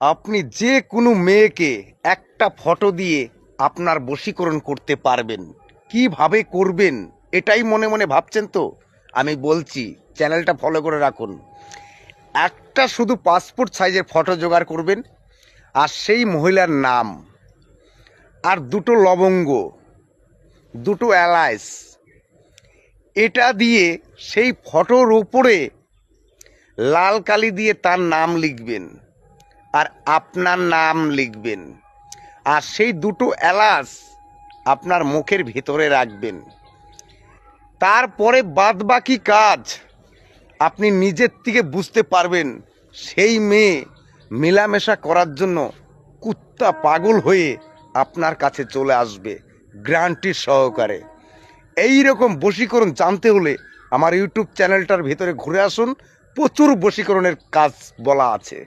আপনি যে কোনো মেয়েকে একটা ফটো দিয়ে আপনার বশীকরণ করতে পারবেন। কীভাবে করবেন, এটাই মনে মনে ভাবছেন তো? আমি বলছি, চ্যানেলটা ফলো করে রাখুন। একটা শুধু পাসপোর্ট সাইজের ফটো জোগাড় করবেন, আর সেই মহিলার নাম, আর দুটো লবঙ্গ, দুটো এলাইস এটা দিয়ে সেই ফটোর উপরে লাল কালি দিয়ে তার নাম লিখবেন। আর আপনার নাম লিখবেন। আর সেই দুটো এলাচ আপনার মুখের ভিতরে রাখবেন। তারপরে বাদ বাকি কাজ আপনি নিজের থেকে বুঝতে পারবেন, সেই মেয়ে মেলামেশা করার জন্য কুত্তা পাগল হয়ে আপনার কাছে চলে আসবে গ্রান্টির সহকারে। এই রকম বশীকরণ জানতে হলে আমার ইউটিউব চ্যানেলটার ভিতরে ঘুরে আসুন, প্রচুর বশীকরণের কাজ বলা আছে।